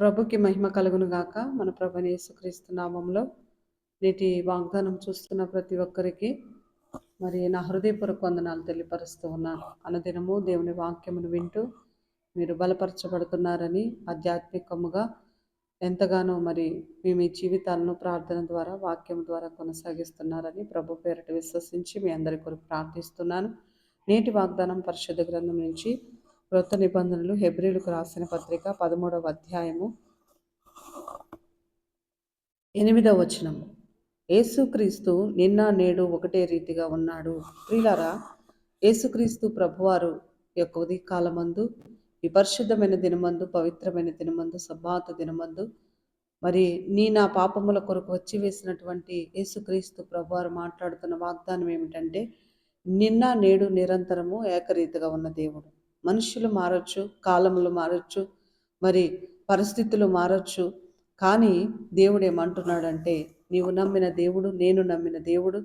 ప్రభుకి మహిమ కలుగును గాక. మన ప్రభుని యేసుక్రీస్తు నామంలో నేటి వాగ్దానం చూస్తున్న ప్రతి ఒక్కరికి మరి నా హృదయపూర్వక వందనాలు తెలియపరుస్తూ ఉన్నాను అనుదినము దేవుని వాక్యమును వింటూ మీరు బలపరచబడుతున్నారని ఆధ్యాత్మికముగా ఎంతగానో మరి మీ మీ జీవితాలను ప్రార్థన ద్వారా వాక్యం ద్వారా కొనసాగిస్తున్నారని ప్రభు పేరట విశ్వసించి మీ అందరి కొరకు ప్రార్థిస్తున్నాను. నేటి వాగ్దానం పరిశుద్ధ గ్రంథం నుంచి క్రొత్త నిబంధనలు హెబ్రిలకు రాసిన పత్రిక పదమూడవ అధ్యాయము ఎనిమిదవ వచనము. యేసుక్రీస్తు నిన్న నేడు ఒకటే రీతిగా ఉన్నాడు. ప్రియులారా యేసుక్రీస్తు ప్రభువారు యొక్క ఉదయకాలమందు ఈ పరిశుద్ధమైన దినమందు పవిత్రమైన దినమందు సబ్బాత దినమందు మరి నీ నా పాపముల కొరకు వచ్చి వేసినటువంటి యేసుక్రీస్తు ప్రభువారు మాట్లాడుతున్న వాగ్దానం ఏమిటంటే నిన్న నేడు నిరంతరము ఏకరీతిగా ఉన్న దేవుడు. మనుషులు మారచ్చు కాలములు మారచ్చు మరి పరిస్థితులు మారచ్చు. కానీ దేవుడు ఏమంటున్నాడంటే నీవు నమ్మిన దేవుడు నేను నమ్మిన దేవుడు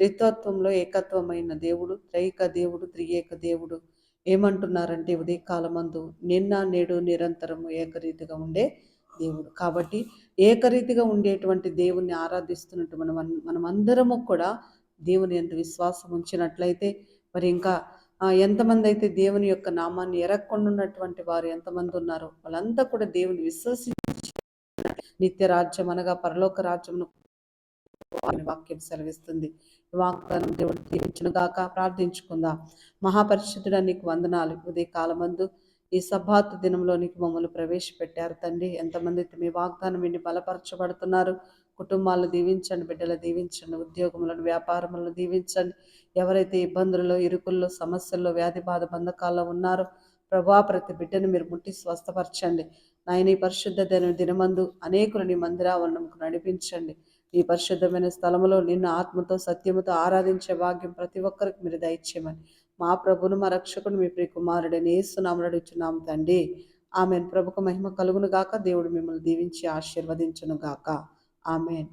త్రిత్వత్వంలో ఏకత్వమైన దేవుడు త్రైక దేవుడు త్రియేక దేవుడు. ఏమంటున్నారంటే ఉదయకాలమందు నిన్న నేడు నిరంతరము ఏకరీతిగా ఉండే దేవుడు. కాబట్టి ఏకరీతిగా ఉండేటువంటి దేవుణ్ణి ఆరాధిస్తున్నట్టు మనం మనమందరము కూడా దేవుని ఎంత విశ్వాసం ఉంచినట్లయితే మరి ఇంకా ఎంతమంది అయితే దేవుని యొక్క నామాన్ని ఎరక్కొండున్నటువంటి వారు ఎంతమంది ఉన్నారో వాళ్ళంతా కూడా దేవుని విశ్వసించి నిత్య రాజ్యం అనగా పరలోక రాజ్యమును వాక్యం సెలవిస్తుంది. వాగ్దానం దేవుడు దీవించిన గాక. ప్రార్థించుకుందాం. మహాపరిశుద్ధుడా నీకు వందనాలు. ఉదయ కాలమందు ఈ సభాత్ దినంలోనికి మమ్మల్ని ప్రవేశపెట్టారు. తండ్రి ఎంతమంది మీ వాగ్దానం విని బలపరచబడుతున్నారు. కుటుంబాలను దీవించండి బిడ్డలు దీవించండి ఉద్యోగములను వ్యాపారములను దీవించండి. ఎవరైతే ఇబ్బందుల్లో ఇరుకుల్లో సమస్యల్లో వ్యాధి బాధ బంధకాల్లో ఉన్నారో ప్రభా ప్రతి బిడ్డను మీరు ముట్టి స్వస్థపరచండి. నాయన ఈ పరిశుద్ధ దిన దినమందు అనేకులు నీ మందిరావరణంకు నడిపించండి. ఈ పరిశుద్ధమైన స్థలములో నిన్ను ఆత్మతో సత్యముతో ఆరాధించే భాగ్యం ప్రతి ఒక్కరికి మీరు దయచేయమని మా ప్రభును మా రక్షకుడు మీ ప్రియ కుమారుడని ఏసునామలు అడుగుచున్నాము తండ్రి. ఆమె ప్రభుకు మహిమ కలుగును గాక దేవుడు మిమ్మల్ని దీవించి ఆశీర్వదించును గాక ఆమెన్.